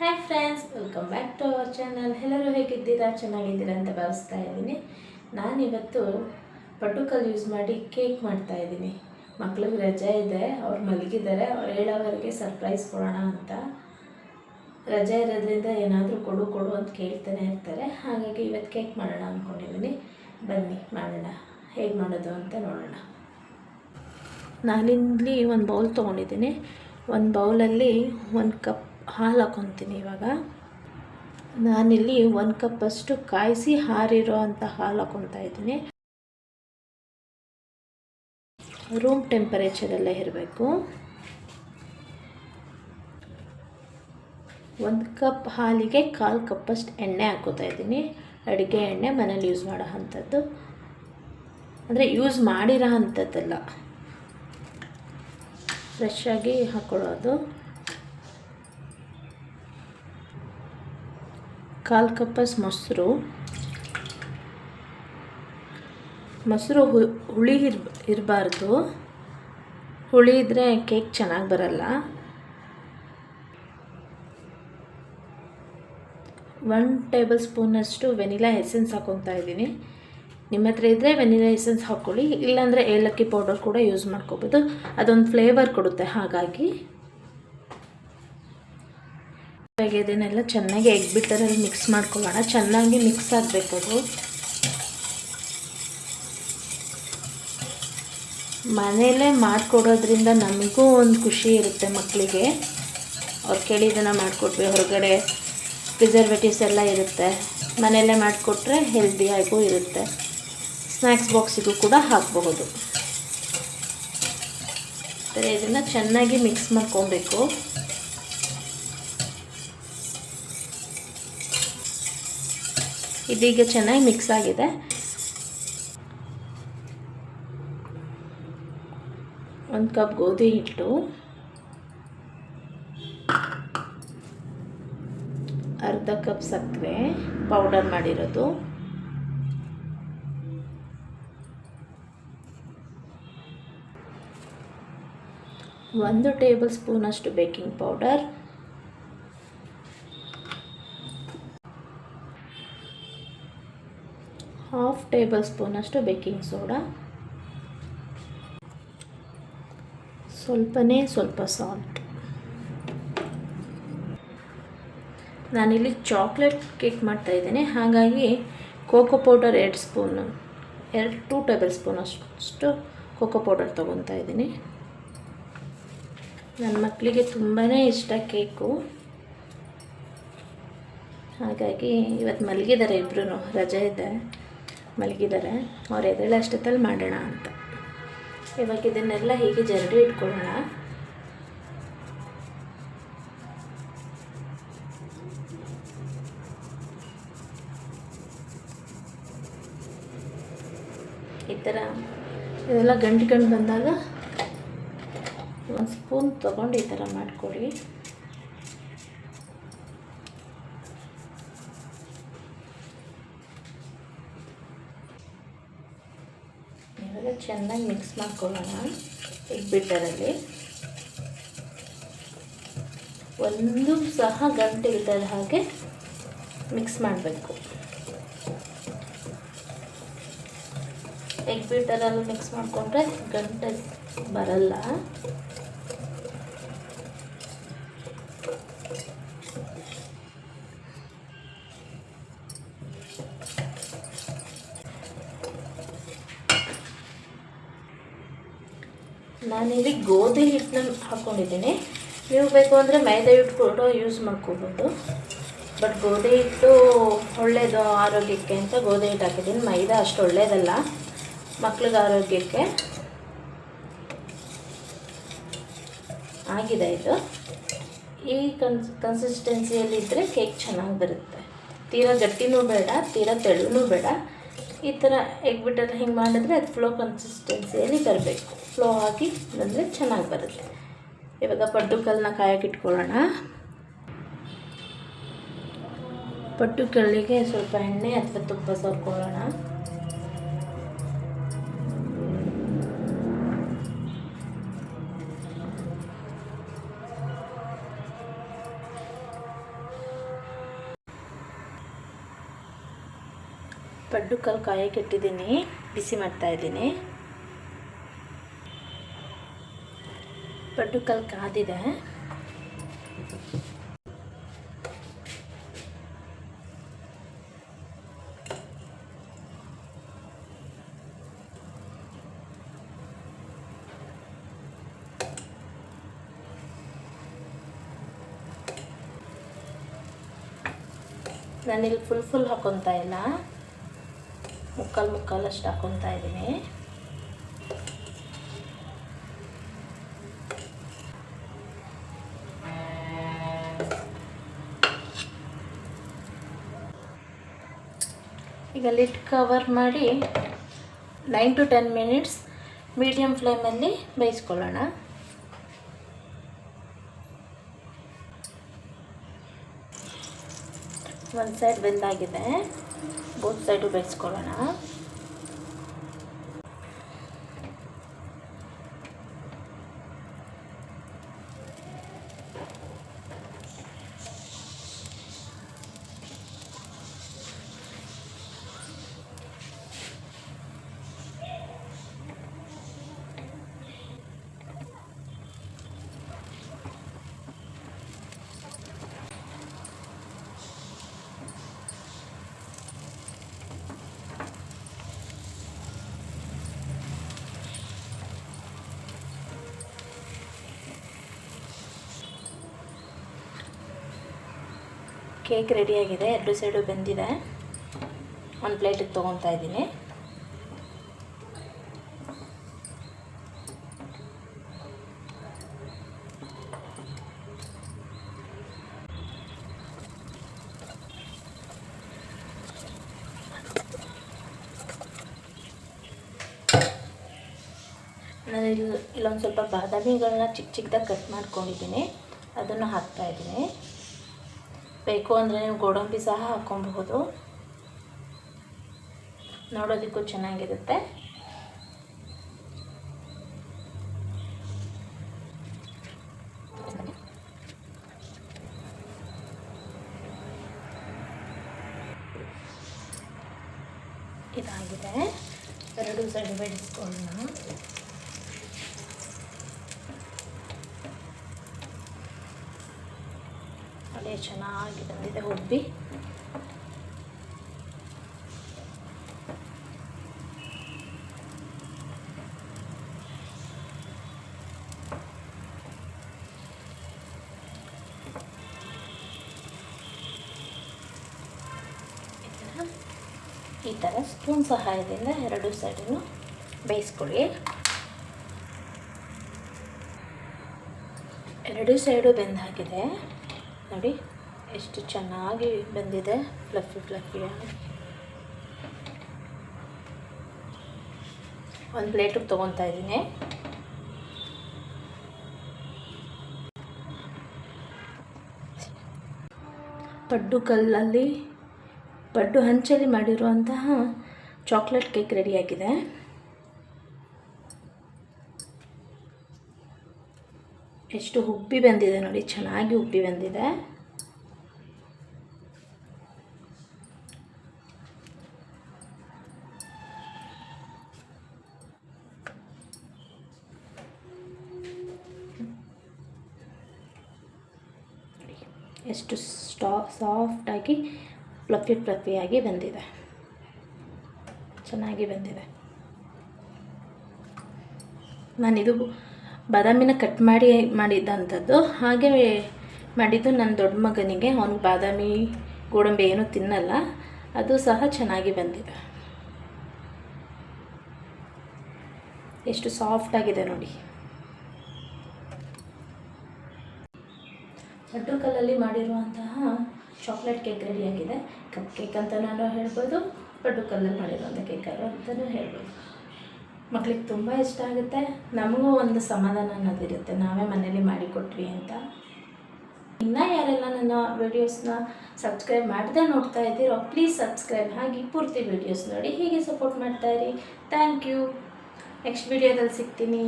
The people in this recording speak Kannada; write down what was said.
Hi friends welcome back to our channel ಎಲ್ಲರೂ ಹೇಗಿದ್ದೀರಾ? ಚೆನ್ನಾಗಿದ್ದೀರಾ ಅಂತ ಭಾವಿಸ್ತಾ ಇದ್ದೀನಿ. ನಾನಿವತ್ತು ಪಟುಕಲ್ ಯೂಸ್ ಮಾಡಿ ಕೇಕ್ ಮಾಡ್ತಾ ಇದ್ದೀನಿ. ಮಕ್ಳಿಗೆ ರಜೆ ಇದೆ, ಅವ್ರು ಮಲಗಿದ್ದಾರೆ. ಅವ್ರು ಹೇಳೋವರೆಗೆ ಸರ್ಪ್ರೈಸ್ ಕೊಡೋಣ ಅಂತ. ರಜೆ ಇರೋದ್ರಿಂದ ಏನಾದರೂ ಕೊಡು ಕೊಡು ಅಂತ ಕೇಳ್ತಾನೆ ಇರ್ತಾರೆ. ಹಾಗಾಗಿ ಇವತ್ತು ಕೇಕ್ ಮಾಡೋಣ ಅಂದ್ಕೊಂಡಿದ್ದೀನಿ ಬನ್ನಿ, ಮಾಡೋಣ. ಹೇಗೆ ಮಾಡೋದು ಅಂತ ನೋಡೋಣ. ನಾನಿಲ್ಲಿ ಒಂದು ಬೌಲ್ ತೊಗೊಂಡಿದ್ದೀನಿ. ಒಂದು ಬೌಲಲ್ಲಿ ಒಂದು ಕಪ್ ಹಾಲು ಹಾಕೊತೀನಿ ಇವಾಗ. ನಾನಿಲ್ಲಿ ಒಂದು ಕಪ್ಪಷ್ಟು ಕಾಯಿಸಿ ಹಾರಿರೋ ಅಂಥ ಹಾಲು ಹಾಕೊತಾ ಇದ್ದೀನಿ. ರೂಮ್ ಟೆಂಪರೇಚರಲ್ಲೇ ಇರಬೇಕು. ಒಂದು ಕಪ್ ಹಾಲಿಗೆ ಕಾಲು ಕಪ್ಪಷ್ಟು ಎಣ್ಣೆ ಹಾಕೋತಾ ಇದ್ದೀನಿ. ಅಡುಗೆ ಎಣ್ಣೆ ಮನೇಲಿ ಯೂಸ್ ಮಾಡೋ ಅಂಥದ್ದು. ಅಂದರೆ ಯೂಸ್ ಮಾಡಿರೋ ಅಂಥದ್ದಲ್ಲ. ಫ್ರೆಶ್ ಆಗಿ ಹಾಕ್ಕೊಳ್ಳೋದು ಕಾಲು ಕಪ್ಪಸ್ ಮೊಸರು ಮೊಸರು ಹುಳಿ ಇರ್, ಇರಬಾರ್ದು. ಹುಳಿ ಇದ್ದರೆ ಕೇಕ್ ಚೆನ್ನಾಗಿ ಬರಲ್ಲ. ಒನ್ ಟೇಬಲ್ ಸ್ಪೂನಷ್ಟು ವೆನಿಲಾ ಎಸೆನ್ಸ್ ಹಾಕೊತಾ ಇದ್ದೀನಿ. ನಿಮ್ಮ ಹತ್ರ ಇದ್ದರೆ ವೆನಿಲಾ ಎಸೆನ್ಸ್ ಹಾಕ್ಕೊಳ್ಳಿ ಇಲ್ಲಾಂದರೆ ಏಲಕ್ಕಿ ಪೌಡರ್ ಕೂಡ ಯೂಸ್ ಮಾಡ್ಕೋಬೋದು. ಅದೊಂದು ಫ್ಲೇವರ್ ಕೊಡುತ್ತೆ ಹಾಗಾಗಿ. ಇದನ್ನೆಲ್ಲ ಚೆನ್ನಾಗಿ ಎಗ್ ಬಿಟ್ಟರಲ್ಲಿ ಮಿಕ್ಸ್ ಮಾಡ್ಕೊಳ್ಳೋಣ. ಚೆನ್ನಾಗಿ ಮಿಕ್ಸ್ ಆಗಬೇಕು ಅದು. ಮನೆಯಲ್ಲೇ ಮಾಡಿಕೊಡೋದ್ರಿಂದ ನಮಗೂ ಒಂದು ಖುಷಿ ಇರುತ್ತೆ ಮಕ್ಕಳಿಗೆ ಅವ್ರು ಕೇಳಿದನ್ನು ಮಾಡಿಕೊಟ್ವಿ. ಹೊರಗಡೆ ಪ್ರಿಸರ್ವೇಟಿವ್ಸ್ ಎಲ್ಲ ಇರುತ್ತೆ. ಮನೆಯಲ್ಲೇ ಮಾಡಿಕೊಟ್ರೆ ಹೆಲ್ದಿಯಾಗೂ ಇರುತ್ತೆ. ಸ್ನ್ಯಾಕ್ಸ್ ಬಾಕ್ಸಿಗೂ ಕೂಡ ಹಾಕಬಹುದು. ಇದನ್ನು ಚೆನ್ನಾಗಿ ಮಿಕ್ಸ್ ಮಾಡ್ಕೊಬೇಕು. ಇದೀಗ ಚೆನ್ನಾಗಿ ಮಿಕ್ಸ್ ಆಗಿದೆ. ಒಂದು ಕಪ್ ಗೋಧಿ ಹಿಟ್ಟು. ಅರ್ಧ ಕಪ್ ಸಕ್ಕರೆ ಪೌಡರ್ ಮಾಡಿರೋದು. ಒಂದು ಟೇಬಲ್ ಸ್ಪೂನಷ್ಟು ಬೇಕಿಂಗ್ ಪೌಡರ್ ಹಾಫ್ ಟೇಬಲ್ ಸ್ಪೂನಷ್ಟು ಬೇಕಿಂಗ್ ಸೋಡಾ ಸ್ವಲ್ಪನೇ ಸ್ವಲ್ಪ ಸಾಲ್ಟ್ ನಾನಿಲ್ಲಿ ಚಾಕ್ಲೇಟ್ ಕೇಕ್ ಮಾಡ್ತಾ ಮಾಡ್ತಾಯಿದ್ದೇನೆ ಹಾಗಾಗಿ ಕೋಕೋ ಪೌಡರ್ ಎರಡು ಸ್ಪೂನು ಎರಡು ಟೂ ಟೇಬಲ್ ಸ್ಪೂನ್ ಅಷ್ಟು ಕೋಕೋ ಪೌಡರ್ ತೊಗೊತಾ ಇದ್ದೀನಿ. ನನ್ನ ಮಕ್ಕಳಿಗೆ ತುಂಬಾ ಇಷ್ಟ ಕೇಕು ಹಾಗಾಗಿ ಇವತ್ತು ಮಲಗಿದ್ದಾರೆ ಇಬ್ಬರೂ ರಜೆ ಇದೆ. ಮಲಗಿದ್ದಾರೆ. ಅವ್ರು ಎದ್ದೇಳೋ ಅಷ್ಟೊತ್ತಲ್ಲಿ ಮಾಡೋಣ ಅಂತ. ಇವಾಗ ಇದನ್ನೆಲ್ಲ ಹೀಗೆ ಜರಡಿ ಇಟ್ಕೊಳ್ಳೋಣ. ಈ ಥರ ಇದೆಲ್ಲ ಗಂಟು ಗಂಟು ಬಂದಾಗ ಒಂದು ಸ್ಪೂನ್ ತೊಗೊಂಡು ಈ ಥರ ಮಾಡಿಕೊಡಿ ಇವಾಗ ಚೆನ್ನಾಗಿ ಮಿಕ್ಸ್ ಮಾಡ್ಕೊಳ್ಳೋಣ. ಎಗ್ ಬಿಟ್ಟರಲ್ಲಿ ಒಂದು ಸಹ ಗಂಟೆ ಇಲ್ಲದ ಹಾಗೆ ಮಿಕ್ಸ್ ಮಾಡಬೇಕು. ಎಗ್ ಬಿಟ್ಟರಲ್ಲಿ ಮಿಕ್ಸ್ ಮಾಡಿಕೊಂಡ್ರೆ ಗಂಟೆ ಬರಲ್ಲ. ನಾನಿಲ್ಲಿ ಗೋಧಿ ಹಿಟ್ಟನ್ನ ಹಾಕ್ಕೊಂಡಿದ್ದೀನಿ ನೀವು ಬೇಕು ಅಂದರೆ ಮೈದಾ ಹಿಟ್ಟು ಕೂಡ ಯೂಸ್ ಮಾಡ್ಕೋಬೋದು. ಬಟ್ ಗೋಧಿ ಹಿಟ್ಟು ಒಳ್ಳೆಯದು ಆರೋಗ್ಯಕ್ಕೆ ಅಂತ ಗೋಧಿ ಹಿಟ್ಟು ಹಾಕಿದ್ದೀನಿ. ಮೈದಾ ಅಷ್ಟು ಒಳ್ಳೇದಲ್ಲ. ಮಕ್ಳಿಗೆ ಆರೋಗ್ಯಕ್ಕೆ ಆಗಿದೆ ಇದು. ಈ ಕನ್ಸ್ ಕನ್ಸಿಸ್ಟೆನ್ಸಿಯಲ್ಲಿದ್ದರೆ ಕೇಕ್ ಚೆನ್ನಾಗಿ ಬರುತ್ತೆ. ತೀರಾ ಗಟ್ಟಿನೂ ಬೇಡ, ತೀರಾ ತೆಳುನೂ ಬೇಡ. ಈ ಥರ ಎಗ್ ಬಿಟ್ಟರೆ ಹಿಂಗೆ ಮಾಡಿದ್ರೆ ಅದು ಫ್ಲೋ ಕನ್ಸಿಸ್ಟೆನ್ಸಿಯಲ್ಲಿ ಬರಬೇಕು. ಫ್ಲೋ ಆಗಿ ಬಂದರೆ ಚೆನ್ನಾಗಿ ಬರುತ್ತೆ. ಇವಾಗ ಪಡ್ಡುಕಲ್ಲನ್ನ ಕಾಯಕ್ಕೆ ಇಟ್ಕೊಳ್ಳೋಣ. ಪಟ್ಟುಕಲ್ಲಿಗೆ ಸ್ವಲ್ಪ ಎಣ್ಣೆ ಅಥವಾ ತುಪ್ಪ ಸೇರ್ಕೊಳ್ಳೋಣ. ಪಡ್ಡು ಕಲ್ಲು ಕಾಯಕ್ಕೆ ಇಟ್ಟಿದ್ದೀನಿ, ಬಿಸಿ ಮಾಡ್ತಾ ಇದ್ದೀನಿ. ಪಡ್ಡು ಕಲ್ಲು ಕಾದಿದೆ. ನಾನಿಲ್ಲಿ ಫುಲ್ ಫುಲ್ ಹಾಕೊತಾ ಇಲ್ಲ. ಮುಕ್ಕಲ್ ಮುಕ್ಕಾಲಷ್ಟು ಹಾಕೊತಾ ಇದ್ದೀನಿ. ಈಗ ಲಿಡ್ ಕವರ್ ಮಾಡಿ nine to ten minutes medium ಫ್ಲೇಮಲ್ಲಿ ಬೇಯಿಸ್ಕೊಳ್ಳೋಣ. ಒಂದು ಸೈಡ್ ಬೆಂದಾಗಿದೆ. ಬೋತ್ ಸೈಡು ಬೇಯಿಸ್ಕೊಳ್ಳೋಣ ಕೇಕ್ ರೆಡಿಯಾಗಿದೆ. ಎರಡು ಸೈಡು ಬೆಂದಿದೆ. ಒಂದು ಪ್ಲೇಟಿಗೆ ತೊಗೊತಾ ಇದ್ದೀನಿ. ನಾನು ಇಲ್ಲಿ ಇಲ್ಲೊಂದು ಸ್ವಲ್ಪ ಬಾದಾಮಿಗಳನ್ನ ಚಿಕ್ಕ ಚಿಕ್ಕದಾಗಿ ಕಟ್ ಮಾಡ್ಕೊಂಡಿದ್ದೀನಿ. ಅದನ್ನು ಹಾಕ್ತಾಯಿದ್ದೀನಿ ಬೇಕು ಅಂದರೆ ನೀವು ಗೋಡಂಬಿ ಸಹ ಹಾಕ್ಕೊಬಹುದು. ನೋಡೋದಕ್ಕೂ ಚೆನ್ನಾಗಿರುತ್ತೆ. ಇದಾಗಿದೆ. ಎರಡು ಸೈಡ್ ಬೇಡಿಸ್ಕೊಳ್ಳೋಣ ಅದೇ ಚೆನ್ನಾಗಿ ಬಂದಿದೆ ಹುಬ್ಬಿ. ಈ ಥರ ಸ್ಪೂನ್ ಸಹಾಯದಿಂದ ಎರಡು ಸೈಡನ್ನು ಬೇಯಿಸ್ಕೊಳ್ಳಿ. ಎರಡು ಸೈಡು ಬೆಂದು ಹಾಕಿದೆ ನೋಡಿ, ಎಷ್ಟು ಚೆನ್ನಾಗಿ ಬಂದಿದೆ. ಫ್ಲಫಿ ಫ್ಲಫಿಯಾಗಿ ಒಂದು ಪ್ಲೇಟಿಗೆ ತೊಗೊತಾ ಇದ್ದೀನಿ. ಪಡ್ಡು ಕಲ್ಲಲ್ಲಿ, ಪಡ್ಡು ಹಂಚಲ್ಲಿ ಮಾಡಿರುವಂತಹ ಚಾಕ್ಲೇಟ್ ಕೇಕ್ ರೆಡಿಯಾಗಿದೆ ಎಷ್ಟು ಉಬ್ಬಿ ಬಂದಿದೆ ನೋಡಿ, ಚೆನ್ನಾಗಿ ಉಬ್ಬಿ ಬಂದಿದೆ. ಎಷ್ಟು ಸ್ಟಾ, ಸಾಫ್ಟಾಗಿ ಪ್ಲಫಿ ಪ್ಲಫಿಯಾಗಿ ಬಂದಿದೆ. ಚೆನ್ನಾಗಿ ಬಂದಿದೆ. ನಾನಿದು ಬಾದಾಮಿನ ಕಟ್ ಮಾಡಿ ಮಾಡಿದ್ದಂಥದ್ದು ಹಾಗೆ ಮಾಡಿದ್ದು ನನ್ನ ದೊಡ್ಡ ಮಗನಿಗೆ. ಅವನಿಗೆ ಬಾದಾಮಿ ಗೋಡಂಬಿ ಏನೂ ತಿನ್ನಲ್ಲ. ಅದು ಸಹ ಚೆನ್ನಾಗಿ ಬಂದಿದೆ. ಎಷ್ಟು ಸಾಫ್ಟಾಗಿದೆ ನೋಡಿ. ಲಡ್ಡು ಕಲ್ಲಲ್ಲಿ ಮಾಡಿರುವಂತಹ ಚಾಕ್ಲೇಟ್ ಕೇಕ್ ರೆಡಿಯಾಗಿದೆ ಕಪ್ ಕೇಕ್ ಅಂತ ನಾನು ಹೇಳ್ಬೋದು ಕಲ್ಲಲ್ಲಿ ಮಾಡಿರುವಂಥ ಕೇಕ್ ಅಂತಲೂ ಹೇಳ್ಬೋದು. ಮಕ್ಳಿಗೆ ತುಂಬ ಇಷ್ಟ ಆಗುತ್ತೆ. ನಮಗೂ ಒಂದು ಸಮಾಧಾನ ಅನ್ನೋದಿರುತ್ತೆ ನಾವೇ ಮನೇಲಿ ಮಾಡಿಕೊಟ್ವಿ ಅಂತ. ಇನ್ನೂ ಯಾರೆಲ್ಲ ನನ್ನ ವಿಡಿಯೋಸ್ನ ಸಬ್ಸ್ಕ್ರೈಬ್ ಮಾಡದೆ ನೋಡ್ತಾ ಇದ್ದೀರೋ ಪ್ಲೀಸ್ ಸಬ್ಸ್ಕ್ರೈಬ್ ಹಾಗೆ ಪೂರ್ತಿ ವಿಡಿಯೋಸ್ ನೋಡಿ ಹೀಗೆ ಸಪೋರ್ಟ್ ಮಾಡ್ತಾಯಿರಿ ಥ್ಯಾಂಕ್ ಯು ನೆಕ್ಸ್ಟ್ ವಿಡಿಯೋದಲ್ಲಿ ಸಿಗ್ತೀನಿ.